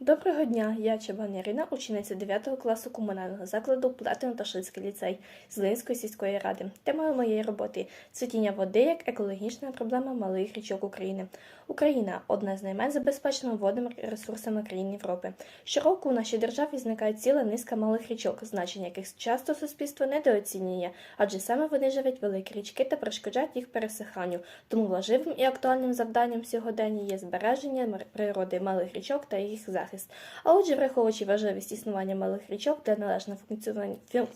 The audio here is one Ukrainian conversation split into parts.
Доброго дня, я Чабан Ірина, учениця 9 класу комунального закладу Платино та Шицький ліцей з Линської сільської ради. Темою моєї роботи цвітіння води як екологічна проблема малих річок України. Україна одна з найменш забезпечених водними ресурсами країн Європи. Щороку у нашій державі зникає ціла низка малих річок, значення яких часто суспільство недооцінює, адже саме вони живуть великі річки та перешкоджають їх пересиханню. Тому важливим і актуальним завданням сьогодення є збереження природи малих річок та їх захист. А отже, враховуючи важливість існування малих річок для належного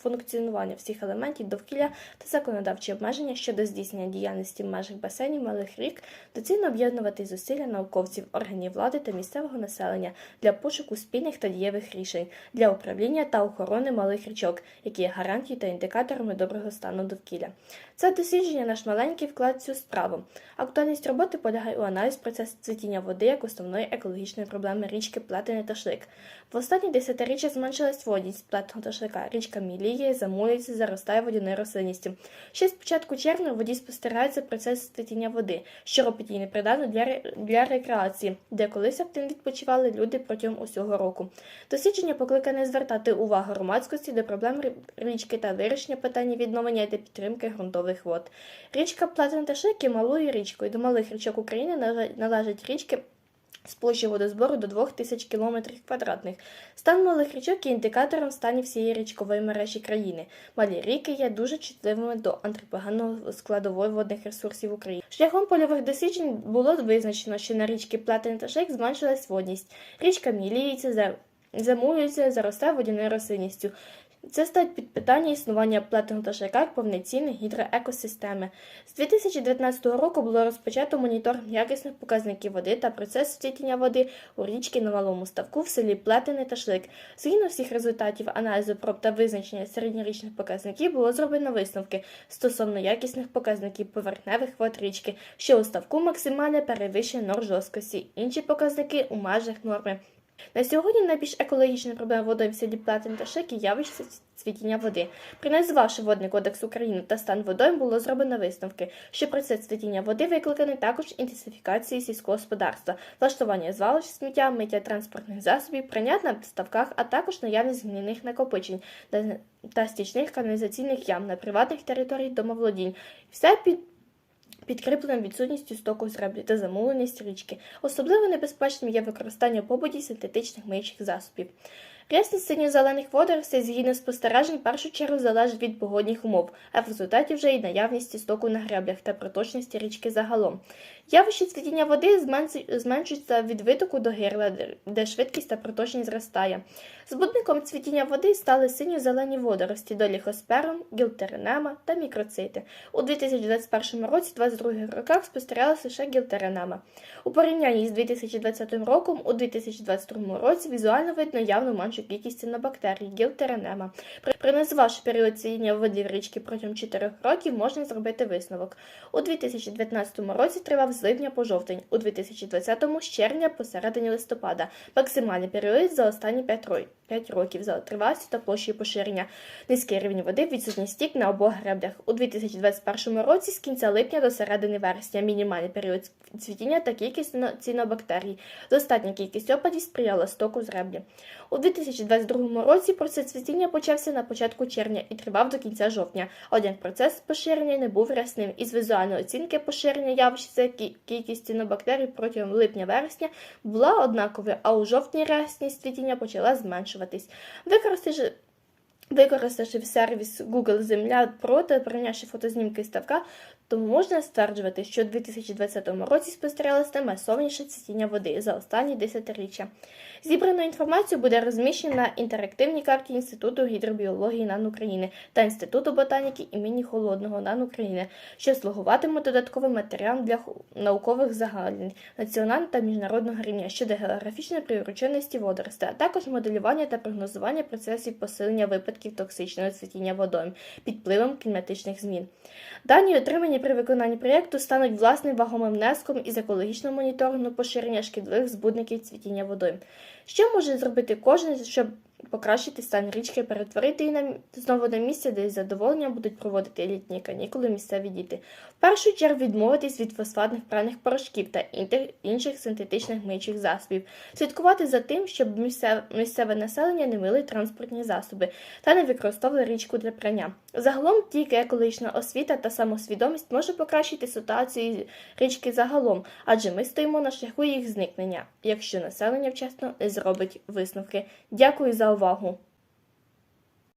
функціонування, всіх елементів довкілля та законодавчі обмеження щодо здійснення діяльності в межах басейнів малих рік, доцільно об'єднувати зусилля науковців, органів влади та місцевого населення для пошуку спільних та дієвих рішень для управління та охорони малих річок, які є гарантією та індикаторами доброго стану довкілля. Це дослідження наш маленький вклад в цю справу. Актуальність роботи полягає у аналіз процесу цвітіння води як основної екологічної проблеми річки Плетене та Шлик. В останні десятиріччя зменшилась водність Плетеного та Шлика. Річка міліє, замулюється, заростає водяною рослинністю. Ще з початку червня воді спостерігається процес цвітіння води, що робить її непридатну для, для рекреації, де колись активно відпочивали люди протягом усього року. Дослідження покликане звертати увагу громадськості до проблем річки та вирішення питання відновлення та підтримки ґрунтових вод. Річка Платин та Шик є малою річкою. До малих річок України належать річки з площі водозбору до 2000 км квадратних. Стан малих річок є індикатором стані всієї річкової мережі країни. Малі ріки є дуже чутливими до антропогенного складової водних ресурсів України. Шляхом польових досліджень було визначено, що на річки Платин та Шейк зменшилась водність. Річка міліється, за- замулюється, заростає водяною рослинністю. Це ставить під питання існування платину та як повноцінної гідроекосистеми. З 2019 року було розпочато моніторинг якісних показників води та процес цвітіння води у річки на малому ставку в селі Плетини та Шлик. Згідно всіх результатів аналізу проб та визначення середньорічних показників було зроблено висновки стосовно якісних показників поверхневих вод річки, що у ставку максимально перевищує норм жорсткості. Інші показники у межах норми. На сьогодні найбільш екологічна проблема водою в селі та Шик є явище цвітіння води. Проаналізувавши водний кодекс України та стан водойм, було зроблено висновки, що процес цвітіння води викликаний також інтенсифікацією сільського господарства, влаштування звалищ сміття, миття транспортних засобів, прийняття на ставках, а також наявність гнильних накопичень та стічних каналізаційних ям на приватних територіях домоволодінь. Все під підкріплено відсутністю стоку зреблі та замуленість річки. Особливо небезпечним є використання побуді синтетичних миючих засобів. Рясність синьо-зелених водоростей згідно спостережень в першу чергу залежить від погодних умов, а в результаті вже й наявності стоку на греблях та проточності річки загалом. Явище цвітіння води зменшується від витоку до гирла, де- швидкість та проточність зростає. Збудником цвітіння води стали синьо-зелені водорості доліхосперум, гілтеринема та мікроцити. У 2021 році 2022 роках спостерігалася лише гілтеринема. У порівнянні з 2020 роком у 2022 році візуально видно явно меншу кількість цинобактерій гілтеринема. При- Проаналізувавши період цвітіння води в річці протягом 4 років, можна зробити висновок. У 2019 році тривав з липня по жовтень, у 2020 з червня по середині листопада. Максимальний період за останні 5 років. 5 років за тривалістю та площею поширення. Низький рівень води, відсутній стік на обох греблях. У 2021 році з кінця липня до середини вересня мінімальний період цвітіння та кількість цінобактерій. Достатня кількість опадів сприяла стоку з греблі. У 2022 році процес цвітіння почався на початку червня і тривав до кінця жовтня. Один процес поширення не був рясним. Із візуальної оцінки поширення явища кількість цінобактерій протягом липня-вересня була однаковою, а у жовтні рясність цвітіння почала зменшуватись. Використовувавши Використавши сервіс Google Земля Pro та прийнявши фотознімки ставка, тому можна стверджувати, що у 2020 році спостерігалось наймасовніше цвітіння води за останні десятиріччя. Зібрану інформацію буде розміщена на інтерактивній карті Інституту гідробіології НАН України та Інституту ботаніки імені Холодного НАН України, що слугуватиме додатковим матеріалом для наукових загалень національного та міжнародного рівня щодо географічної прирученості водоростей, а також моделювання та прогнозування процесів посилення випадків токсичного цвітіння водойм під впливом кліматичних змін. Дані, отримані при виконанні проєкту, стануть власним вагомим внеском із екологічного моніторингу поширення шкідливих збудників цвітіння водойм. Що може зробити кожен, щоб покращити стан річки, перетворити її на знову на місце, де із задоволенням будуть проводити літні канікули місцеві діти. В першу чергу відмовитись від фосфатних пральних порошків та інших синтетичних миючих засобів, слідкувати за тим, щоб місцеве населення не мили транспортні засоби та не використовували річку для прання. Загалом тільки екологічна освіта та самосвідомість може покращити ситуацію річки загалом, адже ми стоїмо на шляху їх зникнення, якщо населення вчасно не зробить висновки. Дякую за увагу!